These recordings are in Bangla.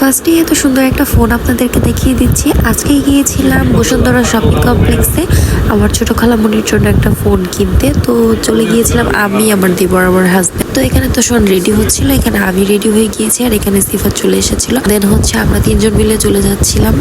ফার্স্টে এত সুন্দর একটা ফোন আপনাদেরকে দেখিয়ে দিচ্ছি। আজকে গিয়েছিলাম বসুন্ধরা শপিং কমপ্লেক্সে। আমার ছোট খালামনির জন্য একটা ফোন কিনতে। তো চলে গিয়েছিলাম আমি, আমার দেবর, আমার হাজব্যান্ড তো এখানে তো শোন রেডি হচ্ছিল। এখানে আমি রেডি হয়ে গিয়েছি আর এখানে সিফাত চলে এসেছিল। দেন হচ্ছে আমরা তিনজন মিলে চলে যাচ্ছিলাম।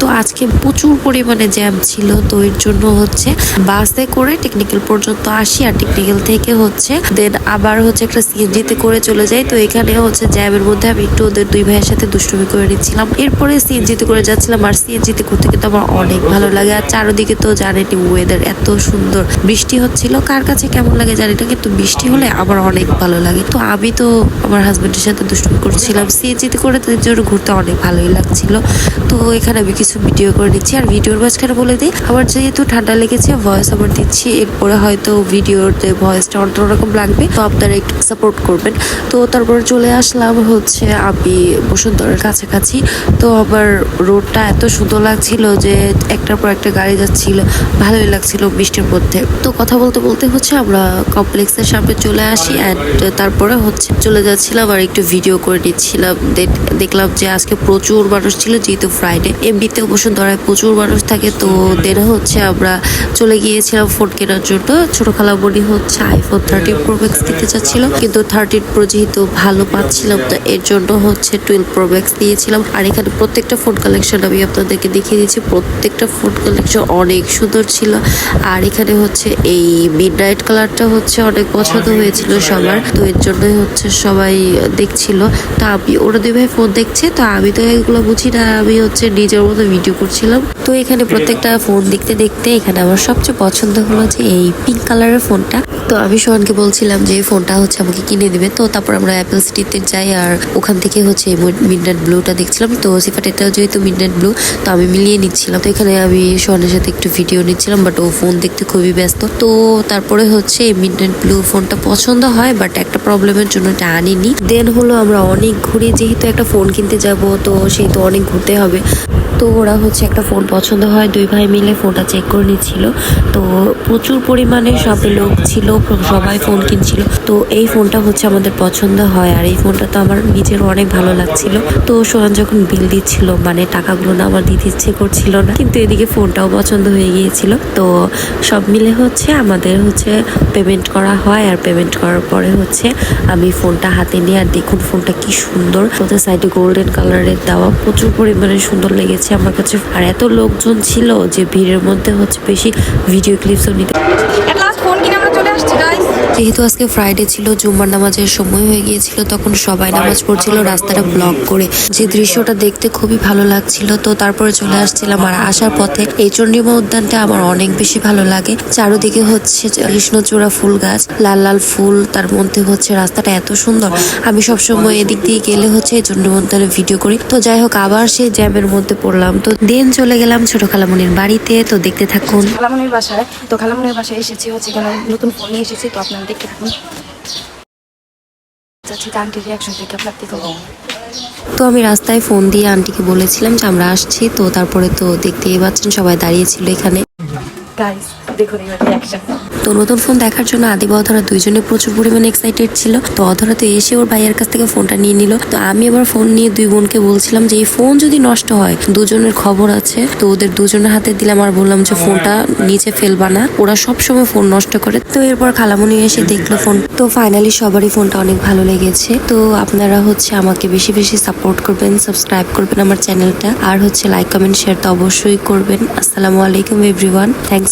তো আজকে প্রচুর পরিমাণে জ্যাম ছিল। তো এর জন্য হচ্ছে বাসে করে টেকনিক্যাল পর্যন্ত আসি আর টেকনিক্যাল থেকে হচ্ছে দেন আবার হচ্ছে একটা সিএনজিতে করে চলে যাই। তো এখানে হচ্ছে জ্যামের মধ্যে আমি একটু ওদের দুই ভাইয়ের সাথে দুষ্টুমি করে নিচ্ছিলাম। এরপরে সিএনজিতে করে যাচ্ছিলাম আর সিএনজিতে করতে কিন্তু আমার অনেক ভালো লাগে। আর চারোদিকে তো জানেনি ওয়েদার এত সুন্দর। বৃষ্টি হচ্ছিল, কার কাছে কেমন লাগে জানি না কিন্তু বৃষ্টি হলে আমার অনেক ভালো লাগে। তো আমি তো আমার হাজব্যান্ডের সাথে দুষ্টুমি করছিলাম। সিএনজিতে করে তাদের জন্য ঘুরতে অনেক ভালোই লাগছিল। তো এখানে আমি কিছু ভিডিও করে নিচ্ছি। আর ভিডিওর মাঝখানে বলে দিই, আমার যেহেতু ঠান্ডা লেগেছে ভয়েস আবার দিচ্ছি। এরপরে হয়তো ভিডিওতে ভয়েসটা অন্যরকম লাগবে। তো আপনারা একটু সাপোর্ট করবেন। তো তারপর চলে আসলাম হচ্ছে আমি বসুন্ধরার কাছাকাছি। তো আবার রোডটা এত সুন্দর লাগছিল যে একটার পর একটা গাড়ি যাচ্ছিল, ভালোই লাগছিল বৃষ্টির মধ্যে। তো কথা বলতে বলতে হচ্ছে আমরা কমপ্লেক্সের সামনে চলে আসি অ্যান্ড তারপরে হচ্ছে চলে যাচ্ছিলাম আর একটু ভিডিও করে নিচ্ছিলাম। দেখলাম যে আজকে প্রচুর মানুষ ছিল, যেহেতু ফ্রাইডে এমনিতেও বসুন্ধরায় প্রচুর মানুষ থাকে, তো দেন হচ্ছে আমরা চলে গিয়েছিলাম ফোন কেনার জন্য। ছোট খালামণি হচ্ছে আইফোন থার্টিন প্রো ম্যাক্স কিনতে চাচ্ছিল কিন্তু থার্টিন প্রো যেহেতু ভালো পাচ্ছিলাম, তো এর জন্য হচ্ছে টুয়েলভ প্রো নিয়েছিলাম আর এখানে প্রত্যেকটা ফোন কালেকশন আমি আপনাদেরকে দেখিয়ে দিয়েছি। প্রত্যেকটা ফোন কালেকশন অনেক সুন্দর ছিল। আর এখানে হচ্ছে এই মিড নাইট কালারটা হচ্ছে অনেক পছন্দ হয়েছিল সবার। তো এর জন্যই হচ্ছে সবাই দেখছিল। তো আমি ওরা দুই ভাই ফোন দেখছে তো আমি তো এগুলো বুঝি না আমি হচ্ছে নিজের মতো ভিডিও করছিলাম। এখানে প্রত্যেকটা ফোন দেখতে দেখতে এখানে আমার সবচেয়ে পছন্দ হলো যে এই পিঙ্ক কালারের ফোনটা তো আমি সোহানকে বলছিলাম যে ফোনটা হচ্ছে আমাকে কিনে দিবে। তো তারপর আমরা অ্যাপেল সিটিতে যাই আর ওখান থেকে হচ্ছে মিডনাইট ব্লুটা দেখছিলাম। তো সিফাট এটাও যেহেতু মিডনাইট ব্লু তো আমি মিলিয়ে নিচ্ছিলাম। তো এখানে আমি সোহানের সাথে একটু ভিডিও নিচ্ছিলাম বাট ও ফোন দেখতে খুবই ব্যস্ত। তো তারপরে হচ্ছে মিডনাইট ব্লু ফোনটা পছন্দ হয় বাট একটা প্রবলেমের জন্য এটা আনিনি। দেন হলো আমরা অনেক ঘুরে, যেহেতু একটা ফোন কিনতে যাব, তো সেই তো অনেক ঘুরতে হবে। তো ওরা হচ্ছে একটা ফোন পছন্দ হয়। দুই ভাই মিলে ফোনটা চেক করে নিচ্ছিল। তো প্রচুর পরিমাণে সবে লোক ছিল, সবাই ফোন কিনছিল। তো এই ফোনটা হচ্ছে আমাদের পছন্দ হয়। আর এই ফোনটা তো আমার নিজের অনেক ভালো লাগছিল। তো সোহান যখন বিল দিচ্ছিল মানে টাকাগুলো না আমার দিতে ইচ্ছে করছিল না। কিন্তু এদিকে ফোনটাও পছন্দ হয়ে গিয়েছিল। তো সব মিলে হচ্ছে আমাদের হচ্ছে পেমেন্ট করা হয়। আর পেমেন্ট করার পরে হচ্ছে আমি ফোনটা হাতে নিয়ে, আর দেখুন ফোনটা কি সুন্দর। ওদের সাইডে গোল্ডেন কালারের দেওয়া প্রচুর পরিমাণে সুন্দর লেগেছে। আমার কাছে আর এত লোকজন ছিল যে ভিড়ের মধ্যে হচ্ছে বেশি ভিডিও ক্লিপসও নিতে ফোন কিনে আমরা চলে আসছি যেহেতু আজকে ফ্রাইডে ছিল, জুম্মার নামাজের সময় হয়ে গিয়েছিল, তখন সবাই নামাজ পড়ছিল, রাস্তাটা ব্লক করে। যে দৃশ্যটা দেখতে খুবই ভালো লাগছিল, তো তারপরে চলে আসছিলাম আর আসার পথে এই চন্ডিমা উদ্যানটা আমার অনেক বেশি ভালো লাগে। চারোদিকে হচ্ছে কৃষ্ণচূড়া ফুল গাছ, লাল লাল ফুল, তার মধ্যে হচ্ছে রাস্তাটা এত সুন্দর। আমি সবসময় এদিক দিয়ে গেলে হচ্ছে এই চন্ডিমা উদ্যানে ভিডিও করি। তো যাই হোক, আবার সেই জ্যামের মধ্যে পড়লাম। তো দেন চলে গেলাম ছোট খালামনির বাড়িতে। তো দেখতে থাকুন। খালামনির বাসায়, তো খালামনির বাসায় এসেছি হচ্ছে নতুন ফোন নিয়ে এসেছি, তো আপনারা দেখতে থাকুন। যাচ্ছি আন্টির রিয়াকশন দেখে আপনার তো আমি রাস্তায় ফোন দিয়ে আন্টিকে বলেছিলাম যে আমরা আসছি, তো তারপরে তো দেখতেই পাচ্ছেন সবাই দাঁড়িয়েছিল এখানে। গাইস দেখুন এবার তো নতুন ফোন দেখার জন্য আদিব অধরা দুইজনে প্রচুর পরিমাণে এক্সাইটেড ছিল। তো অধরা তো এসে ওর ভাইয়ের কাছ থেকে ফোনটা নিয়ে নিল। তো আমি আবার ফোন নিয়ে দুই বোনকে বলছিলাম যে এই ফোন যদি নষ্ট হয় দুজনের খবর আছে। তো ওদের দুজনের হাতে দিলাম আর বললাম যে ফোনটা নিচে ফেলবা না। ওরা সব সময় ফোন নষ্ট করে। তো এরপর খালামুনি এসে দেখল ফোন তো ফাইনালি সবারই ফোনটা অনেক ভালো লেগেছে। তো আপনারা হচ্ছে আমাকে বেশি বেশি সাপোর্ট করবেন সাবস্ক্রাইব করবেন আমার চ্যানেলটা আর হচ্ছে লাইক কমেন্ট শেয়ার তো অবশ্যই করবেন। আসসালামু আলাইকুম everyone thanks